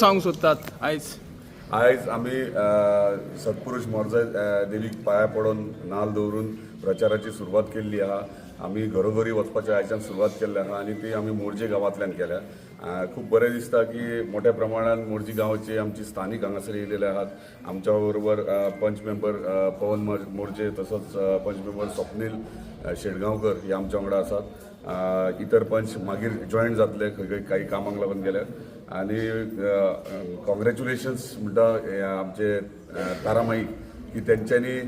सांगू सोदतात आयज आयज आमी सत्पुरुष मोर्जा देवीक पांया पडून नाल दवरून प्रचाराची सुरवात केल्ली आहा आमी घरोघरी वचपाच्या आयच्यान सुरवात केल्ली आणि आनी ती आमी मोरजे गांवांतल्यान केल्या. खूप खूब बरें दिसता की मोठ्या प्रमाणात मोर्जी गांवाचे आमची स्थानीक हांगासर येयलेले आहात. आमच्या बरोबर पंच मेंबर पवन मोर्जे मोरजे तसोच पंच मेंबर स्वप्नील शेडगांवकर हे आमच्या वांगडा आसात इतर पंच मागीर जॉईन जातले खंय काही कामांक लागून गेले आनी कॉंग्रॅच्युलेशन्स म्हणटा आमचे तारामाई की तेंच्यांनी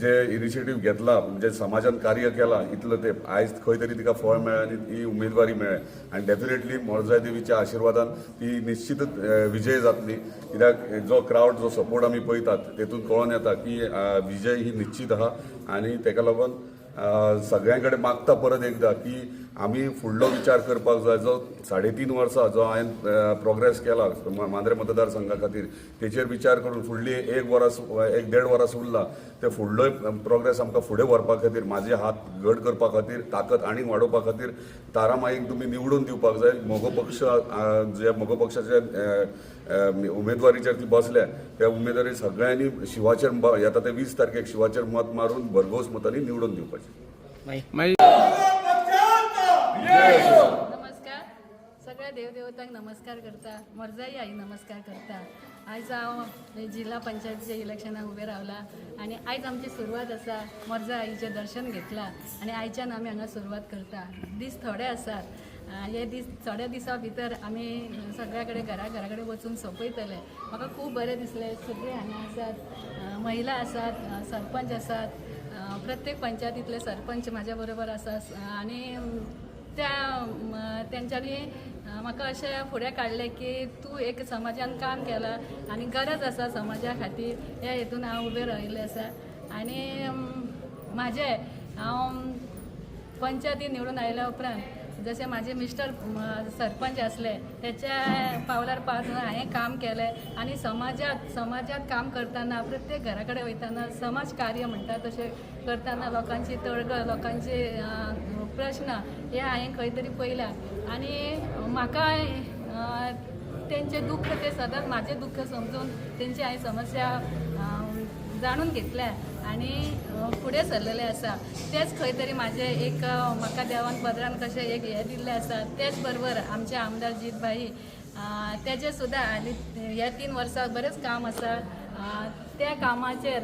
जे इनिशिएटीव घेतला म्हणजे समाजान कार्य केला इतलं ते आयज खंय तरी तिका फळ मेळ्ळें आनी ही उमेदवारी मेळ्ळें आनी डेफिनेटली मोरजाय देवीच्या आशिर्वादान ती निश्चितच विजय जातली. कित्याक जो क्रावड जो सपोर्ट आमी पळयतात तेतून कळोन येता की विजय ही निश्चित आहा. आनी तेका लागून सगळ्यां कडेन मागता परत एकदा की आमी फुडलो विचार करपाक जाय जो साडेतीन वर्सां जो हांवें प्रोग्रेस केला मांद्रे मतदारसंघा खातीर तेचेर विचार करून फुडली एक वरां एक देड वरां उरला ते फुडलो प्रोग्रेस आमकां फुडें व्हरपा खातीर म्हाजे हात घट करपा खातीर ताकद आनीक वाडोवपा खातीर तारामाईक तुमी निवडून दिवपाक जाय मोगो पक्ष जे मोगो पक्षाचे उमेदवारीचेर ती बसल्या त्या उमेदवारी सगळ्यांनी शिवाचेर येता ते वीस तारखेक शिवाचेर मत मारून भरघोस मतांनी निवडून दिवपाचें मागीर नमस्कार सगळ्या देवदेवतांक नमस्कार करता मर्जाई आई नमस्कार करता. आयज हांव जिल्हा पंचायतीच्या इलेक्शनाक उबे रावला आनी आयज आमची सुरवात आसा मोरजा आईचें दर्शन घेतलां आनी आयच्यान आमी हांगा सुरवात करता. दीस थोडे आसात. हे दीस थोड्या दिसा भितर आमी सगळ्या कडेन घरा घरा कडेन वचून सोंपयतले. म्हाका खूब बरें दिसलें. सगळीं हांगा आसात महिला आसात सरपंच आसात प्रत्येक पंचायतींतले सरपंच म्हाज्या बरोबर आसा. आनी त्या तेंच्यांनी म्हाका अशें फुडें काडलें की तूं एक समाजान काम केलां आनी गरज आसा समाजा खातीर ह्या हेतून हांव उबें राविल्लें आसा आनी म्हाजें हांव पंचायती निवडून आयल्या उपरांत जशें माझे मिस्टर सरपंच असले त्याच्या पावलार पावून हांवें काम केलें आनी समाजात समाजात काम करताना प्रत्येक घरा कडेन वयतना समाज कार्य म्हणटा तशें करतना लोकांची तळगळ लोकांचे प्रश्न हे हांवें खंय तरी पळयल्या आनी म्हाका त्यांचे दुःख ते सदांच म्हाजें दुख्ख समजून तेंची हांवें समस्या जाणून घेतल्या. आनी फुडें सरलेले आसा तेच खंय तरी म्हाजें एक म्हाका देवान पदरान कशें एक हें दिल्लें आसा तेच बरोबर आमचे आमदार जीतभाई अ, तेजें सुद्दां हालीं ह्या तीन वर्सां बरेंच काम आसा त्या कामाचेर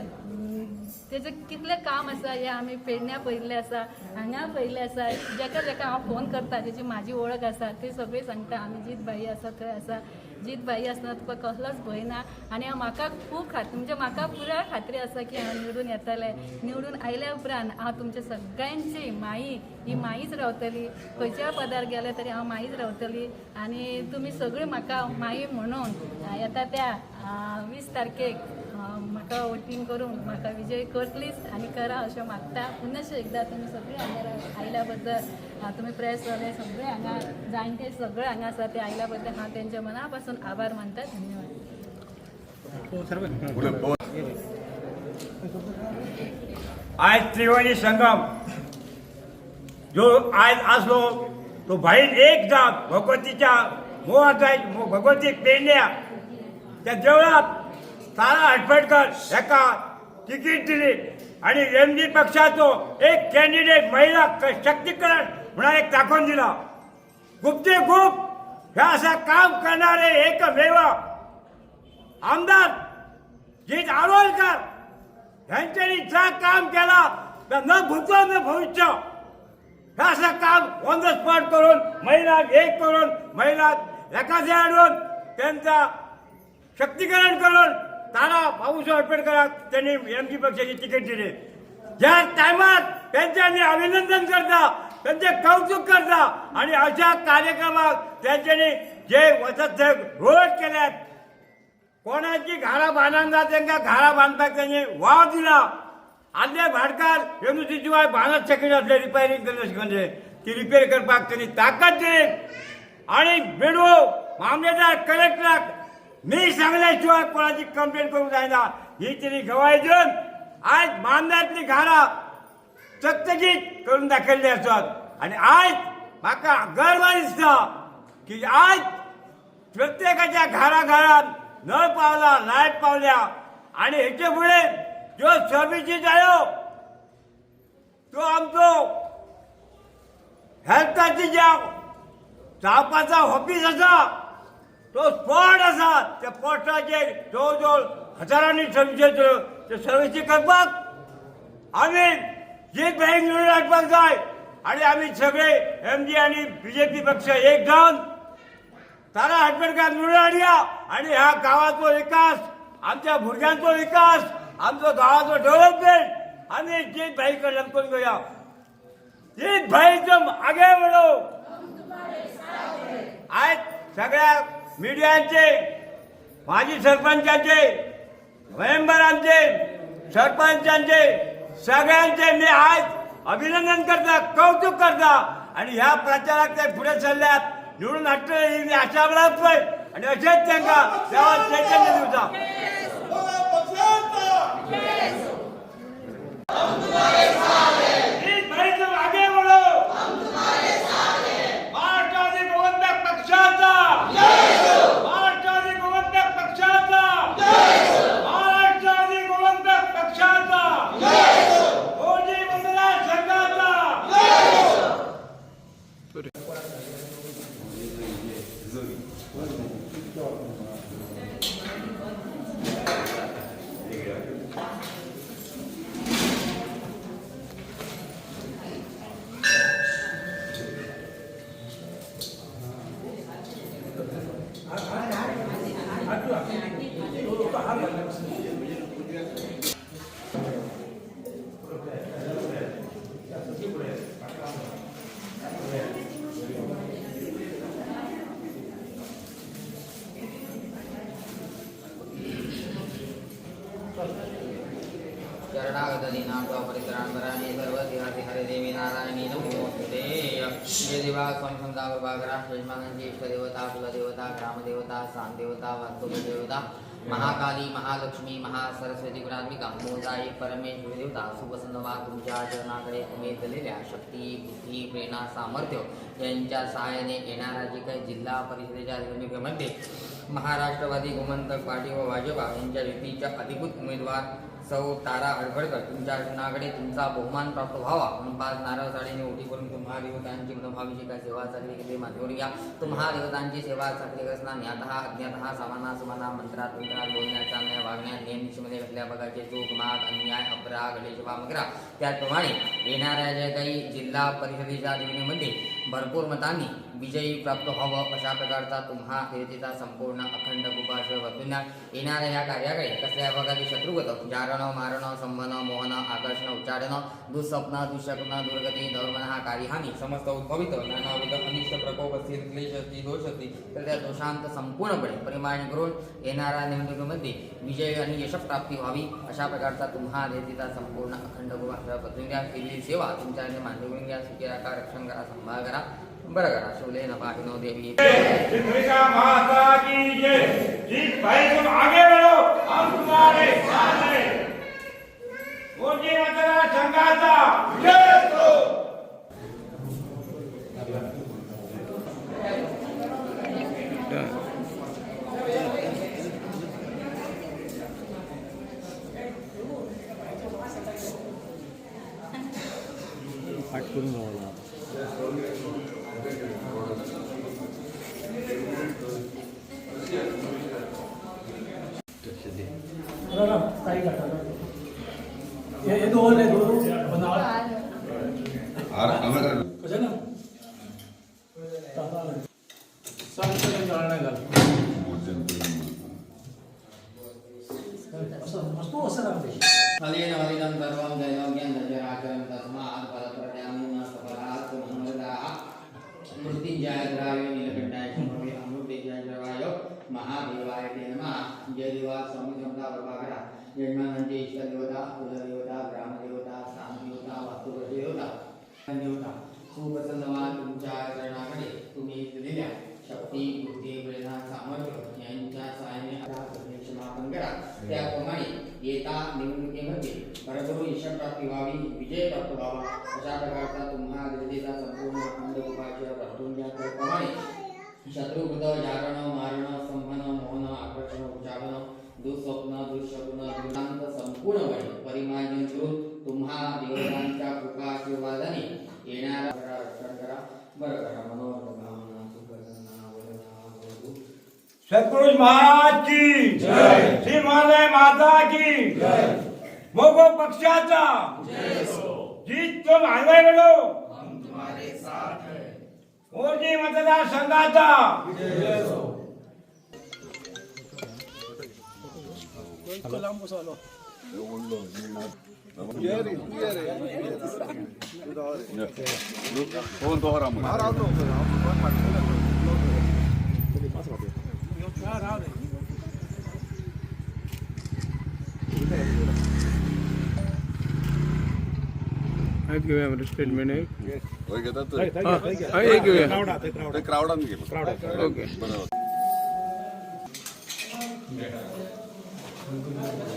तेजें कितलें काम आसा हें आमी पेडण्या पळयल्लें आसा हांगा पळयल्लें आसा जेका जेका हांव फोन करता तेजी म्हाजी वळख आसा ती सगळीं सांगता आमी जीत भाई आसा थंय आसा जीत भाई असणार तुका कसलोच भंय ना. आनी हांव म्हाका खूब खात्री म्हणजे म्हाका पुराय खात्री आसा की हांव निवडून येतलें निवडून आयल्या उपरांत हांव तुमच्या सगळ्यांची माई ही माईच रावतली. खंयच्या पदार गेले तरी हांव माईच रावतली. आनी तुमी सगळीं म्हाका माई म्हणून येता त्या वीस तारखेक. म्हाका वोटींग करून म्हाका विजय करतलीच आनी करा अशें मागता. पुनशें एकदां तुमी सगळीं हांगा आयल्या बद्दल तुमी प्रेस जाले सगळे हांगा जाणटे सगळे हांगा आसा ते आयल्या बद्दल हांव तेंच्या मना पासून आभार मानता धन्यवाद. आज त्रिवेणी संगम जो आज असलो तो भाईन एक जात भगवतीच्या मोहात जाय भगवती पेडण्या त्या देवळात तारा हटफटकर हेका तिकीट दिली. आणि एमडी पक्षाचो एक कॅन्डिडेट महिला क- शक्तीकरण म्हणून एक दाखवून दिला. गुप्ते गुप. हे असं काम करणारे एकमेव आमदार जीत आरोलकर. यांच्यानी जा काम केला तर न भूतो न भविष्य. हे असं काम ऑन द स्पॉट करून महिला एक करून महिला एकाच आणून त्यांचा शक्तीकरण करून तारा भाऊसाहेब आंबेडकर त्यांनी एम पी पक्षाची तिकीट दिले. ज्या टायमात त्यांचे आम्ही अभिनंदन करता त्यांचे कौतुक करता आणि अशा कार्यक्रमात त्यांच्यानी जे वसत रोड केल्यात कोणाची घारा बांधांना त्यांना घारा बांधपाक त्यांनी वाव दिला. आदले भाडकार युनिव्हर्सिटीवाय बांधत शकत असले रिपेअरिंग करण्यास शिकवणे ती रिपेअर करपाक त्यांनी ताकद दिली. आणि बेडो मामलेदार कलेक्टराक मी सांगल्याशिवाय कोणाची कंप्लेंट करू जायना ही त्यांनी गवाही देऊन आज मामल्यातली घारा चकचकीत करून दाखवली असतात. आणि आज म्हाका गर्व दिसता की आज प्रत्येकाच्या घराघरात नळ पावला लाइट पावल्या. आणि हेचे पुढे जो सर्विसी जायो तो आमचो हेल्थाची ज्या चापाचा ऑफिस असा तो स्पॉट असा त्या पोस्टाचेर जवळ जवळ हजारांनी सर्विसेस ते सर्विसी करपाक आम्ही जीत भाई निवडून हाडपाक जाय आणि आम्ही सगळे एम जी आणि बीजेपी पक्ष एक जावन तारा हाडपेडकार निवडून हाडया आणि ह्या गावाचो विकास आमच्या भुरग्यांचो विकास आमचो गावाचो डेव्हलपमेंट आम्ही जीत भाई कडल्यान करून घेया जीत भाईचो आगे वडो आज सगळ्या मिडियांचे माजी सरपंचांचे मेंबरांचे सरपंचांचे सगळ्यांचे मी आज अभिनंदन करता कौतुक करता आणि ह्या प्रचाराक ते पुढे चालल्यात. निवडून हाडटले ही मी आशा बाळगतोय. आणि असेच त्यांना देवा चैतन्य दिवसा जीत भाई तुम आगे बढ़ो महाराष्ट्रातील गोवंतक पक्षाचा महाराष्ट्रातील गोवंतक पक्षाचा महाराष्ट्रातील गोवंतक पक्षाचा मोदी मतदार संघाचा चरणागतदीनां परिसरांबराणि सर्वदेहाति हरे देवी नारायणी नमोस्तुते जय देवा स्वामी प्रभाकरा यजमानांची इष्टदेवता कुलदेवता ग्रामदेवता स्थानदेवता वास्तुदेवता महाकाली महालक्ष्मी महासरस्वती गुणात्मिका मोदाई परमेश्वरी देवता शुभसंदवा तुमच्या चरणाकडे उमेदलेल्या शक्ती बुद्धी प्रेरणा सामर्थ्य यांच्या सहाय्याने येणाऱ्या जे काही जिल्हा परिषदेच्या निवडणुकीमध्ये महाराष्ट्रवादी गोमंतक पार्टी व भाजपा यांच्या युतीच्या अधिकृत उमेदवार सौ तारा हडफडकर तुमच्या नागडे तुमचा बहुमान प्राप्त व्हावा म्हणून पाच नारळ साडीने उठी करून तुम्हा देवतांची मनोभावीची काय सेवा चालली गेली माध्यवर घ्या तुम्हा देवतांची सेवा चालली असणार ज्ञात अज्ञात समाना समाना मंत्रात मंत्रात बोलण्याचा न्याय वागण्यात नेहमीमध्ये घडल्या प्रकारचे चूक माग अन्याय अपराध गणेश वामग्रा त्याचप्रमाणे येणाऱ्या ज्या काही जिल्हा परिषदेच्या निवडणुकीमध्ये भरपूर मतांनी विजयी प्राप्त व्हावं अशा प्रकारचा तुम्हा देवतेचा संपूर्ण अखंड गुपाश्र वर्तविण्यात येणाऱ्या या कार्याकडे कसल्या प्रकारचे शत्रुगत जारण मारण संबन मोहन आकर्षण उच्चारण दुःस्वप्न दुःशप्न दुर्गती दौर्मन कार्यहानी समस्त उद्भवित. नानाविध अनिष्ट प्रकोप असतील क्लेश असतील दोष असतील तर त्या दोषांत संपूर्णपणे परिमाण करून येणाऱ्या निवडणुकीमध्ये विजय आणि यशप्राप्ती व्हावी अशा प्रकारचा तुम्हा देतीचा संपूर्ण अखंड उपाशय वर्तविण्यात केलेली सेवा तुमच्या मान्य करून घ्या सुखी रक्षण करा संभाळ करा बरं करा शिवले न पाहिनो देवी माता की जय भाई तुम आगे बढ़ो हम तुम्हारे साथ हैं मोदी मतदार संघाचा जय हो हे यजमानांचे इष्टदेवता कुलदेवता ग्रामदेवता स्थानदेवता वास्तुदेवता देवता सुप्रसन्नवान तुमच्या चरणाकडे तुम्ही दिलेल्या शक्ती बुद्धी प्रेरणा सामर्थ्य यांच्या सहाय्याने क्षमापन करा. त्याप्रमाणे येता निवडणुकीमध्ये परंतु यशप्राप्ती व्हावी विजय प्राप्त व्हावा अशा प्रकारचा तुम्हा जनतेचा संपूर्ण अखंड उपाय प्राप्तून द्या त्याप्रमाणे शत्रुकृत जागरण मारण संभन मोहन आकर्षण उच्चारण दुःस्वप्न दुःशकुन दुर्दांत संपूर्णपणे परिमार्जन करून तुम्हा देवतांच्या कृपा आशीर्वादाने येणारा रक्षण करा. बरं करा. वधू सत्पुरुष महाराज की श्री महाराज माता की मोगो पक्षाचा. जीत तो मानवाय गेलो मोदी मतदार संघाचा दोन दोहरा आहेत घेऊया स्टेटमेंट एक घेतात हा, हा, एक क्राऊडान गेलं ओके. बरोबर. Thank you.